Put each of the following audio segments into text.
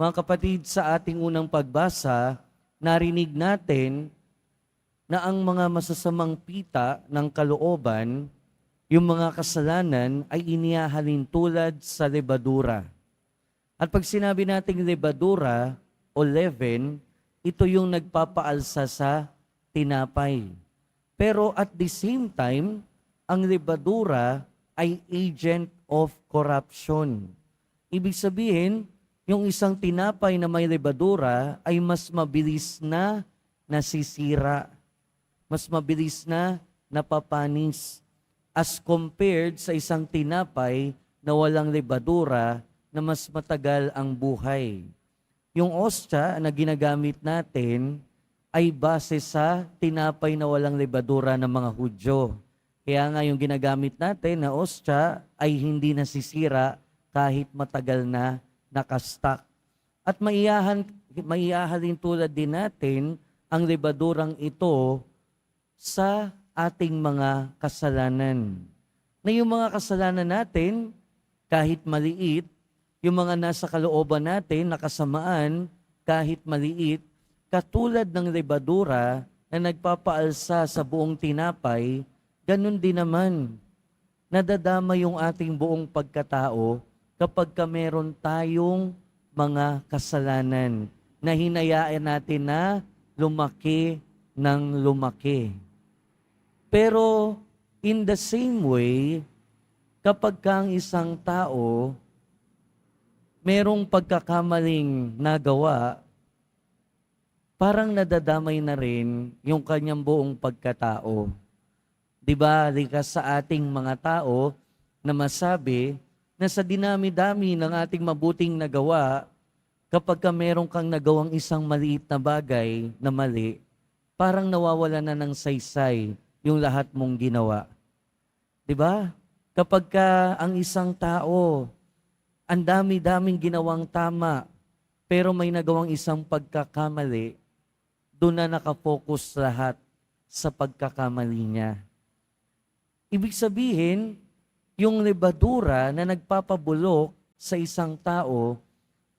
Mga kapatid, sa ating unang pagbasa, narinig natin na ang mga masasamang pita ng kalooban, yung mga kasalanan ay inihahalin tulad sa lebadura. At pag sinabi nating lebadura o leaven, ito yung nagpapaalsa sa tinapay. Pero at the same time, ang lebadura ay agent of corruption. Ibig sabihin, yung isang tinapay na may lebadura ay mas mabilis na nasisira. Mas mabilis na napapanis as compared sa isang tinapay na walang lebadura na mas matagal ang buhay. Yung ostya na ginagamit natin ay base sa tinapay na walang lebadura ng mga Hudyo. Kaya nga yung ginagamit natin na ostya ay hindi nasisira kahit matagal na nakastock. At maiyahan, maiyahalin tulad din natin ang lebadurang ito sa ating mga kasalanan. Na yung mga kasalanan natin, kahit maliit, yung mga nasa kalooban natin, nakasamaan, kahit maliit, katulad ng lebadura na nagpapaalsa sa buong tinapay, ganun din naman. Nadadama yung ating buong pagkatao kapag ka meron tayong mga kasalanan na hinayaan natin na lumaki ng lumaki. Pero in the same way, kapag kang isang tao merong pagkakamaling nagawa, parang nadadamay na rin yung kanyang buong pagkatao. Di ba, likas sa ating mga tao na masabi na sa dinami-dami ng ating mabuting nagawa, kapag ka meron kang nagawang isang maliit na bagay na mali, parang nawawala na ng saysay yung lahat mong ginawa. Di ba? Kapag ka ang isang tao, ang dami-daming ginawang tama, pero may nagawang isang pagkakamali, doon na nakafocus lahat sa pagkakamali niya. Ibig sabihin, yung lebadura na nagpapabulok sa isang tao,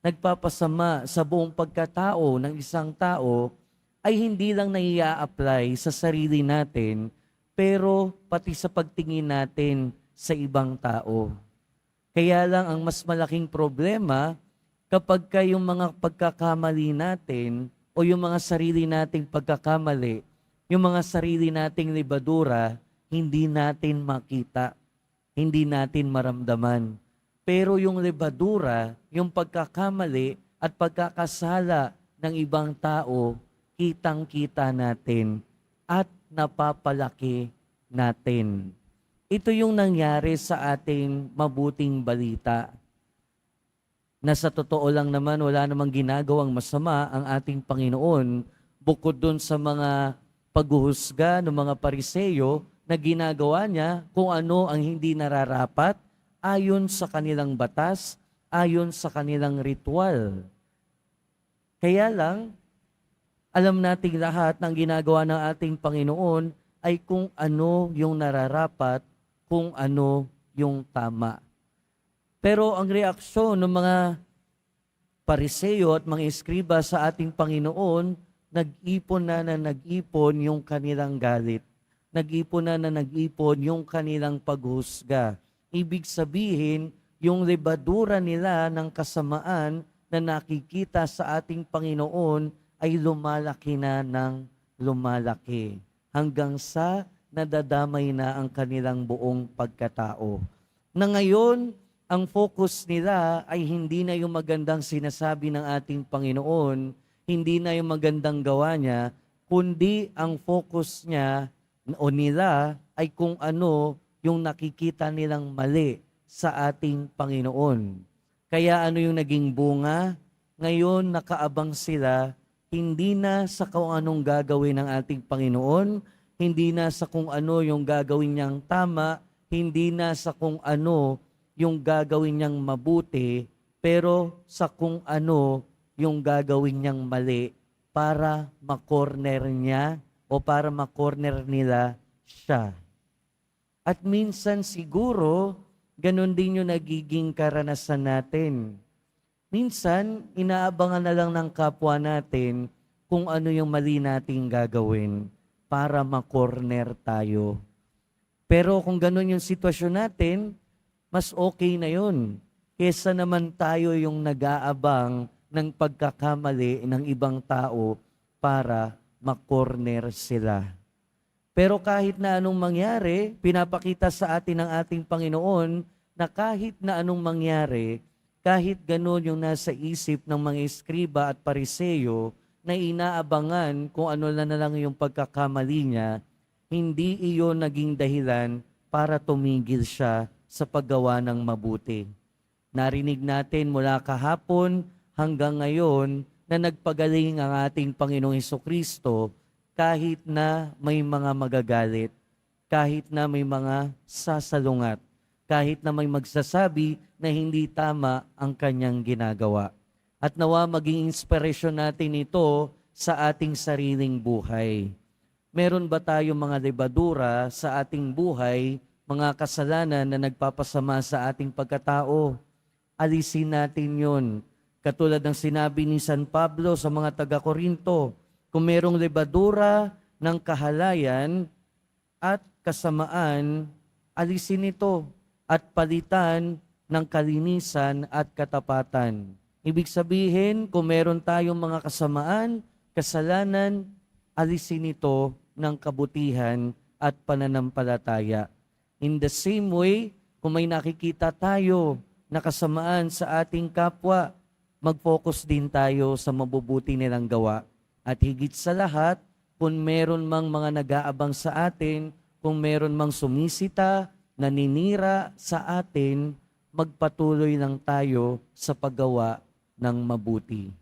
nagpapasama sa buong pagkatao ng isang tao, ay hindi lang naiya-apply sa sarili natin, pero pati sa pagtingin natin sa ibang tao. Kaya lang ang mas malaking problema kapag ka yung mga pagkakamali natin o yung mga sarili nating pagkakamali, yung mga sarili nating libadura, hindi natin makita, hindi natin maramdaman. Pero yung libadura, yung pagkakamali at pagkakasala ng ibang tao, kitang-kita natin at napapalaki natin. Ito yung nangyari sa ating mabuting balita. Na sa totoo lang naman, wala namang ginagawang masama ang ating Panginoon bukod dun sa mga paghuhusga ng mga pariseyo na ginagawa niya kung ano ang hindi nararapat ayon sa kanilang batas, ayon sa kanilang ritual. Kaya lang, alam nating lahat ng ginagawa ng ating Panginoon ay kung ano yung nararapat kung ano yung tama. Pero ang reaksyon ng mga pariseyo at mga eskriba sa ating Panginoon, nag-ipon na na nag-ipon yung kanilang galit. Nag-ipon na na nag-ipon yung kanilang paghusga. Ibig sabihin, yung lebadura nila ng kasamaan na nakikita sa ating Panginoon ay lumalaki na ng lumalaki hanggang sa nadadamay na ang kanilang buong pagkatao. Na ngayon, ang focus nila ay hindi na yung magandang sinasabi ng ating Panginoon, hindi na yung magandang gawa niya, kundi ang focus niya o nila ay kung ano yung nakikita nilang mali sa ating Panginoon. Kaya ano yung naging bunga? Ngayon nakaabang sila hindi na sa kung anong gagawin ng ating Panginoon, hindi na sa kung ano yung gagawin niyang tama, hindi na sa kung ano yung gagawin niyang mabuti, pero sa kung ano yung gagawin niyang mali para makorner niya o para makorner nila siya. At minsan siguro, ganun din yung nagiging karanasan natin. minsan inaabangan na lang ng kapwa natin kung ano yung mali nating gagawin para makorner tayo. Pero kung ganun yung sitwasyon natin, mas okay na yun. Kesa naman tayo yung nag-aabang ng pagkakamali ng ibang tao para makorner sila. Pero kahit na anong mangyari, pinapakita sa atin ng ating Panginoon na kahit na anong mangyari, kahit ganun yung nasa isip ng mga eskriba at pariseyo na inaabangan kung ano na, lang yung pagkakamali niya, hindi iyon naging dahilan para tumigil siya sa paggawa ng mabuti. Narinig natin mula kahapon hanggang ngayon na nagpagaling ang ating Panginoong Heso Kristo kahit na may mga magagalit, kahit na may mga sasalungat, kahit na may magsasabi na hindi tama ang kanyang ginagawa. At nawa maging inspirasyon natin ito sa ating sariling buhay. Meron ba tayong mga lebadura sa ating buhay, mga kasalanan na nagpapasama sa ating pagkatao? Alisin natin yon. Katulad ng sinabi ni San Pablo sa mga taga-Korinto, kung merong lebadura ng kahalayan at kasamaan, alisin ito at palitan ng kalinisan at katapatan. Ibig sabihin, kung meron tayong mga kasamaan, kasalanan, alisin ito ng kabutihan at pananampalataya. In the same way, kung may nakikita tayo na kasamaan sa ating kapwa, mag-focus din tayo sa mabubuti nilang gawa. At higit sa lahat, kung meron mang mga nag-aabang sa atin, kung meron mang sumisita, naninira sa atin, magpatuloy lang tayo sa paggawa ng mabuti.